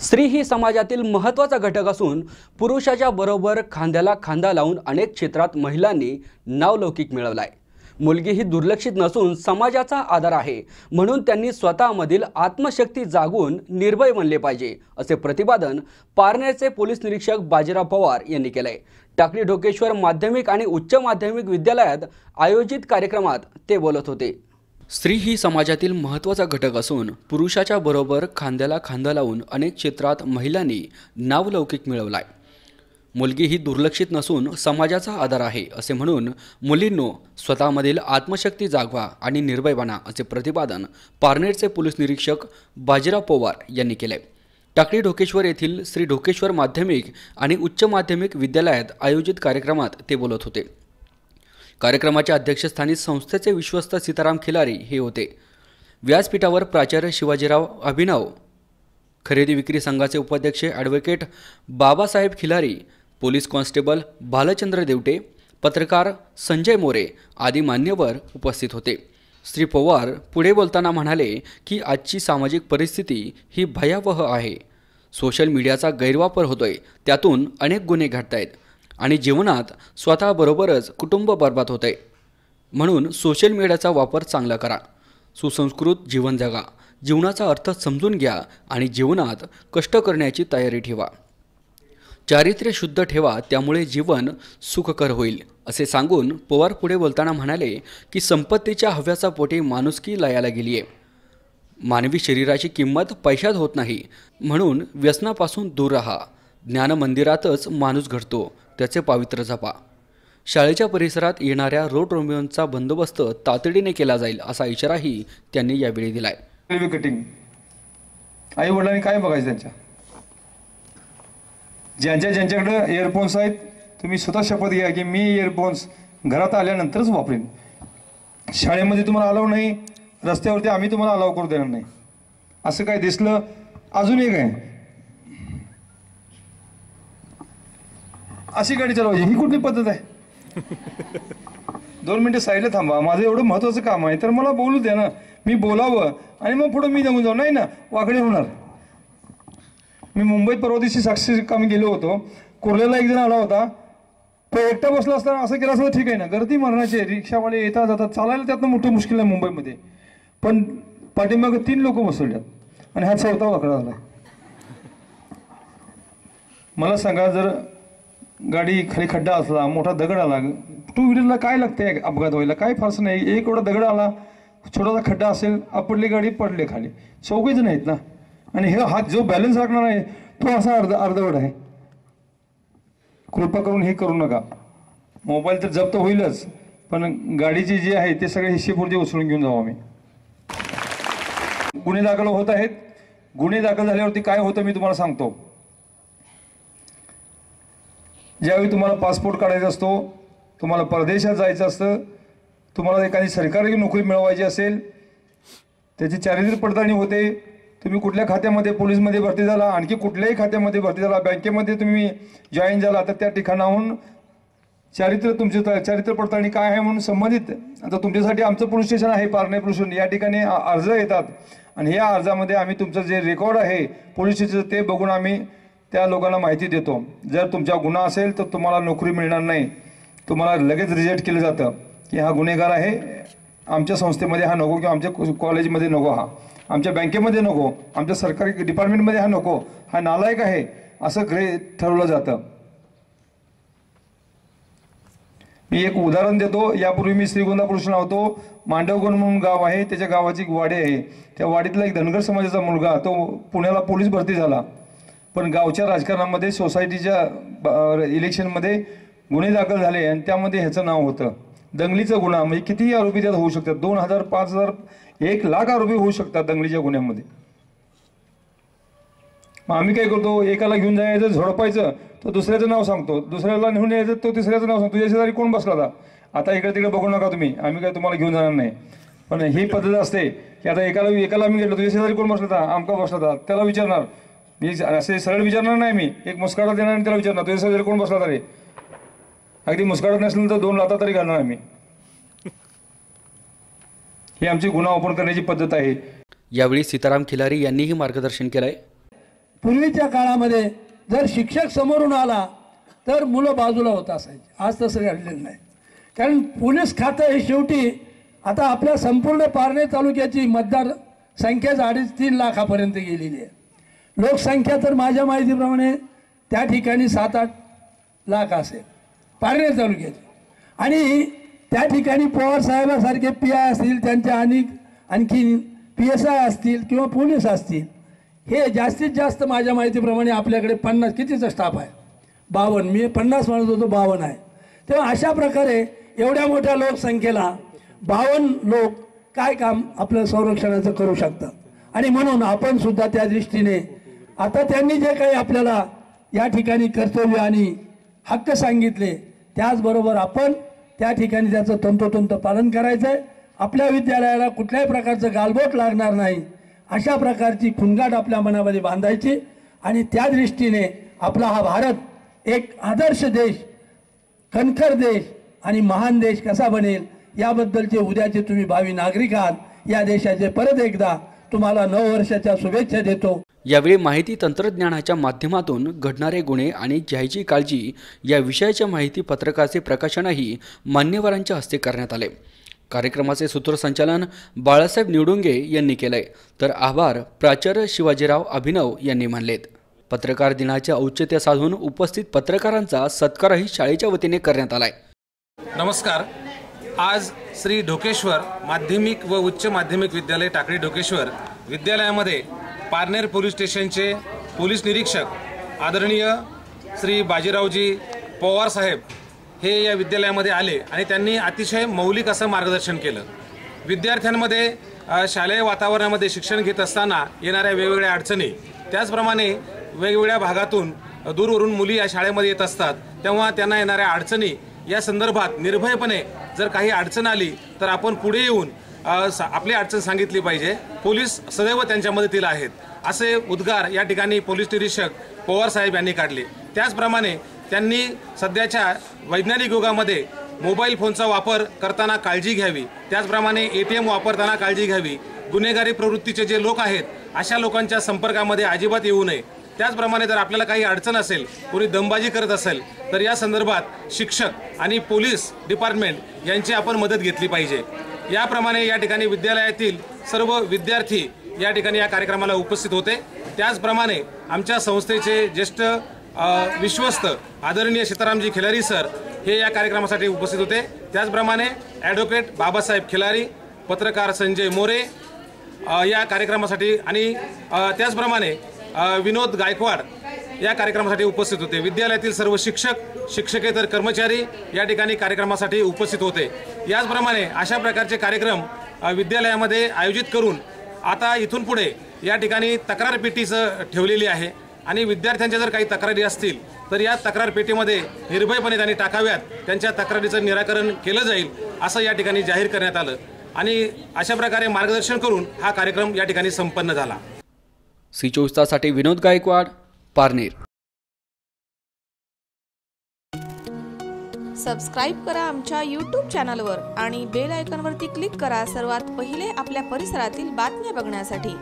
स्त्री ही समाजातील महत्त्वाचा घटक असून पुरुषाच्या बरोबर खांद्याला खांदा लावून अनेक क्षेत्रात महिलांनी नावलौकिक मिळवला आहे मुलगी ही दुर्लक्षित नसून समाजाचा आधार आहे म्हणून त्यांनी स्वतःमधील आत्मशक्ती जागून निर्भय बनले पाहिजे असे प्रतिपादन पारनेरचे पोलीस निरीक्षक बाजीराव पवार यांनी केलंय. टाकळी ढोकेश्वर माध्यमिक आणि उच्च माध्यमिक विद्यालयात आयोजित कार्यक्रमात ते बोलत होते. स्त्री ही समाजातील महत्त्वाचा घटक असून पुरुषाच्या बरोबर खांद्याला खांदा लावून अनेक क्षेत्रात महिलांनी नावलौकिक मिळवलाय. मुलगी ही दुर्लक्षित नसून समाजाचा आधार आहे असे म्हणून मुलींनो स्वतःमधील आत्मशक्ती जागवा आणि निर्भय बना असे प्रतिपादन पारनेरचे पोलीस निरीक्षक बाजीराव पवार यांनी केले टाकळी ढोकेश्वर येथील श्री ढोकेश्वर माध्यमिक आणि उच्च माध्यमिक विद्यालयात आयोजित कार्यक्रमात ते बोलत होते. कार्यक्रमाच्या अध्यक्षस्थानी संस्थेचे विश्वस्त सीताराम खिलारी हे होते. व्यासपीठावर प्राचार्य शिवाजीराव अभिनव खरेदी विक्री संघाचे उपाध्यक्ष advocate Babasaheb Khilari police constable Bhalchandra Devte पत्रकार संजय मोरे आदी मान्यवर उपस्थित होते. श्री पवार पुढे बोलताना म्हणाले की आजची सामाजिक परिस्थिती ही भयावह आहे. सोशल मीडियाचा गैरवापर होतोय. त्यातून अनेक गुन्हे घडतायत. आहेत आणि जीवनात स्वतःबरोबरच कुटुंब बर्बाद होते. आहे म्हणून सोशल मीडियाचा वापर चांगला करा. सुसंस्कृत जीवन जगा. जीवनाचा अर्थ समजून घ्या आणि जीवनात कष्ट करण्याची तयारी ठेवा. चारित्र्य शुद्ध ठेवा त्यामुळे जीवन सुखकर होईल असे सांगून पवार पुढे बोलताना म्हणाले की संपत्तीच्या हव्याचा पोटी माणुसकी लयाला गेली आहे मानवी शरीराची किंमत पैशात होत नाही म्हणून व्यसनापासून दूर राहा. ज्ञानमंदिरातच माणूस घडतो त्याचे पावित्र्य जपा. शाळेच्या परिसरात येणाऱ्या रोड रोमिओंचा बंदोबस्त तातडीने केला जाईल असा इशाराही त्यांनी यावेळी दिलाय. रेल्वे कटिंग आई वडिलांनी काय बघायचं त्यांच्या? ज्यांच्या ज्यांच्याकडे इयरफोन्स आहेत तुम्ही स्वतः शपथ घ्या की मी इयरफोन्स घरात आल्यानंतरच वापरेन. शाळेमध्ये तुम्हाला अलाव नाही रस्त्यावरती आम्ही तुम्हाला अलाव करू देणार नाही. असं काय दिसलं? अजून एक आहे. अशी गाडी चालवायची. ही कुठली पद्धत आहे? दोन मिनिटं साईडला थांबा. माझं एवढं महत्वाचं काम आहे तर मला बोलू द्या ना. मी बोलावं आणि मग पुढे मी जमून जाऊ. नाही ना वाकडे होणार. मी मुंबईत परवा दिवशी साक्षी कामी गेलो होतो. कुर्ल्याला एक जण आला होता. तो एकटा बसला असताना असं केलं असं ठीक आहे ना. गर्दी मरणाची रिक्षावाले येतात जातात चालायला त्यातनं मोठं मुश्किल आहे मुंबईमध्ये. पण पाठीमागे तीन लोक बसवल्यात. आणि हा चौथा वाकडा झाला मला सांगा जर गाडी खाली खड्डा असला मोठा दगड आला टू व्हीलरला काय लागते अपघात व्हायला? काय फारसं नाही. एक एवढा दगड आला छोटासा खड्डा असेल आपडली गाडी पडली खाली. चौघे नाहीत आहेत ना? आणि हे हात जो बॅलन्स राखणार आहे तो असा अर्ध अर्धवट आहे. कृपा करून हे करू नका. मोबाईल तर जप्त होईलच पण गाडीची जी आहे ते सगळे हिशेपुरजे उचलून घेऊन जाऊ आम्ही. गुन्हे दाखल होत आहेत. गुन्हे दाखल झाल्यावरती काय होतं मी तुम्हाला सांगतो. ज्यावेळी तुम्हाला पासपोर्ट काढायचा असतो तुम्हाला परदेशात जायचं असतं तुम्हाला एखादी सरकारी नोकरी मिळवायची असेल त्याची चारित्र्य पडताळणी होते तुम्ही कुठल्या खात्यामध्ये पोलीसमध्ये भरती झाला आणखी कुठल्याही खात्यामध्ये भरती झाला बँकेमध्ये तुम्ही जॉईन झाला तर त्या ठिकाणाहून चारित्र्य तुमचे चारित्र्य पडताळणी काय आहे म्हणून संबंधित आता तुमच्यासाठी आमचं पोलीस स्टेशन आहे पारणे पोलीस स्टेशन या ठिकाणी अर्ज येतात. आणि या अर्जामध्ये आम्ही तुमचं जे रेकॉर्ड आहे पोलीस स्टेशनचं ते बघून आम्ही त्या लोकांना माहिती देतो. जर तुमचा गुन्हा असेल तर तुम्हाला नोकरी मिळणार नाही. तुम्हाला लगेच रिजेक्ट केलं जातं की हा गुन्हेगार आहे. आमच्या संस्थेमध्ये हा नको किंवा आमच्या कॉलेजमध्ये नको हा. आमच्या बँकेमध्ये नको. आमच्या सरकारी डिपार्टमेंटमध्ये हा नको. हा नालायक आहे. असं ग्रे ठरवलं जातं. मी एक उदाहरण देतो. यापूर्वी मी श्रीगोंदा होतो मांडवगण म्हणून गाव आहे. त्याच्या गावाची एक वाडी आहे. त्या वाडीतला एक धनगर समाजाचा मुलगा तो पुण्याला पोलीस भरती झाला. पण गावच्या राजकारणामध्ये सोसायटीच्या इलेक्शनमध्ये गुन्हे दाखल झाले आणि त्यामध्ये ह्याचं नाव होतं. दंगलीचा गुन्हा म्हणजे कितीही आरोपी त्यात होऊ शकतात. दोन हजार पाच हजार एक लाख आरोपी होऊ शकतात दंगलीच्या गुन्ह्यामध्ये. मग आम्ही काय करतो? एकाला घेऊन जायचं झोडपायचं तो दुसऱ्याचं नाव सांगतो. दुसऱ्याला नेऊन यायचं तो तिसऱ्याचं नाव सांगतो. तुझ्या शेजारी कोण बसला होता आता इकडे तिकडे बघू नका तुम्ही. आम्ही काय तुम्हाला घेऊन जाणार नाही. पण ही पद्धत असते की आता एकाला एकाला आम्ही गेलो तुझ्या शेजारी कोण बसला होता आमका बसला होता त्याला विचारणार. मी असे सरळ विचारणार नाही मी. एक मुस्काडा देणार आणि त्याला विचारणार तुझ्या शेजारी कोण बसला होता रे अगदी मुस्काडत नसेल तर दोन लाता तरी घालणार आम्ही ही आमची गुन्हा ओपन करण्याची पद्धत आहे. यावेळी सीताराम खिलारी यांनीही मार्गदर्शन केलंय. पूर्वीच्या काळामध्ये जर शिक्षक समोरून आला तर मुलं बाजूला होत असायची. आज तसं घडलेलं नाही. कारण पोलीस खातं हे शेवटी आता आपल्या संपूर्ण पारणे तालुक्याची मतदार संख्याच अडीच तीन लाखापर्यंत गेलेली आहे. लोकसंख्या तर माझ्या माहितीप्रमाणे त्या ठिकाणी सात आठ लाख असेल. पारणे तालुक्याची. आणि त्या ठिकाणी पवार साहेबासारखे पी आय असतील त्यांच्या आणि आणखी पी एस आय असतील किंवा पोलीस असतील हे जास्तीत जास्त माझ्या माहितीप्रमाणे आपल्याकडे पन्नास कितीचा स्टाफ आहे? बावन्न. मी पन्नास म्हणत होतो बावन्न आहे. तेव्हा अशा प्रकारे एवढ्या मोठ्या लोकसंख्येला बावन्न लोक काय काम आपलं संरक्षणाचं करू शकतात? आणि म्हणून आपण सुद्धा त्या दृष्टीने आता त्यांनी जे काही आपल्याला या ठिकाणी कर्तव्य आणि हक्क सांगितले त्याचबरोबर आपण त्या ठिकाणी त्याचं तंतोतंत पालन करायचं आहे आपल्या विद्यालयाला कुठल्याही प्रकारचं गालबोट लागणार नाही. अशा प्रकारची खुणगाट आपल्या मनामध्ये बांधायची आणि त्या दृष्टीने आपला हा भारत एक आदर्श देश कणखर देश आणि महान देश कसा बनेल याबद्दलचे उद्याचे तुम्ही भावी नागरिक आहात या देशाचे परत एकदा तुम्हाला नऊ वर्षाच्या शुभेच्छा देतो. यावेळी माहिती तंत्रज्ञानाच्या माध्यमातून घडणारे गुन्हे आणि घ्यायची काळजी या विषयाच्या माहिती पत्रकाचे प्रकाशनही मान्यवरांच्या हस्ते करण्यात आले. कार्यक्रमाचे सूत्रसंचालन बाळासाहेब निवडुंगे यांनी केलंय. तर आभार प्राचार्य शिवाजीराव अभिनव यांनी मानलेत. पत्रकार दिनाचे औचित्य साधून उपस्थित पत्रकारांचा सत्कारही शाळेच्या वतीने करण्यात आलाय. नमस्कार. आज श्री ढोकेश्वर माध्यमिक व उच्च माध्यमिक विद्यालय टाकळी ढोकेश्वर विद्यालयामध्ये पारनेर पोलीस स्टेशनचे पोलीस निरीक्षक आदरणीय श्री बाजीरावजी पवार साहेब हे या विद्यालयामध्ये आले आणि त्यांनी अतिशय मौलिक असं मार्गदर्शन केलं. विद्यार्थ्यांमध्ये शालेय वातावरणामध्ये शिक्षण घेत असताना येणाऱ्या वेगवेगळ्या अडचणी त्याचप्रमाणे वेगवेगळ्या भागातून दूरवरून मुली या शाळेमध्ये येत असतात तेव्हा त्यांना येणाऱ्या अडचणी या संदर्भात निर्भयपणे जर काही अडचण आली तर आपण पुढे येऊन आपली अडचण सांगितली पाहिजे. पोलीस सदैव त्यांच्या मदतीला आहेत. असे उद्गार या ठिकाणी पोलीस निरीक्षक पवार साहेब यांनी काढले. त्याचप्रमाणे त्यांनी सध्याच्या वैज्ञानिक युगामध्ये मोबाईल फोनचा वापर करताना काळजी घ्यावी. त्याचप्रमाणे ए टी एम वापरताना काळजी घ्यावी. गुन्हेगारी प्रवृत्तीचे जे लोक आहेत अशा लोकांच्या संपर्कामध्ये अजिबात येऊ नये. त्याचप्रमाणे जर आपल्याला काही अडचण असेल कोणी दमबाजी करत असेल तर या संदर्भात शिक्षक आणि पोलीस डिपार्टमेंट यांची आपण मदत घेतली पाहिजे. याप्रमाणे या ठिकाणी विद्यालयातील सर्व विद्यार्थी या ठिकाणी या कार्यक्रमाला उपस्थित होते. त्याचप्रमाणे आमच्या संस्थेचे ज्येष्ठ विश्वस्त आदरणीय सीतारामजी खिलारी सर हे या कार्यक्रमासाठी उपस्थित होते. त्याचप्रमाणे ॲडव्होकेट बाबासाहेब खिलारी पत्रकार संजय मोरे या कार्यक्रमासाठी आणि त्याचप्रमाणे विनोद गायकवाड या कार्यक्रमासाठी उपस्थित होते. विद्यालयातील सर्व शिक्षक शिक्षकेतर कर्मचारी या ठिकाणी कार्यक्रमासाठी उपस्थित होते. याचप्रमाणे अशा प्रकारचे कार्यक्रम विद्यालयामध्ये आयोजित करून आता इथून पुढे या ठिकाणी तक्रार पेटीचं ठेवलेली आहे आणि विद्यार्थ्यांच्या जर काही तक्रारी असतील तर या तक्रार पेटीमध्ये निर्भयपणे त्यांनी टाकाव्यात त्यांच्या तक्रारीचं निराकरण केलं जाईल असं या ठिकाणी जाहीर करण्यात आलं. आणि अशा प्रकारे मार्गदर्शन करून हा कार्यक्रम या ठिकाणी संपन्न झाला. सी चोवीस तासाठी विनोद गायकवाड पारनेर. सबस्क्राईब करा आमच्या यूट्यूब चॅनलवर आणि बेल आयकॉनवरती क्लिक करा सर्वात पहिले आपल्या परिसरातील बातम्या बघण्यासाठी.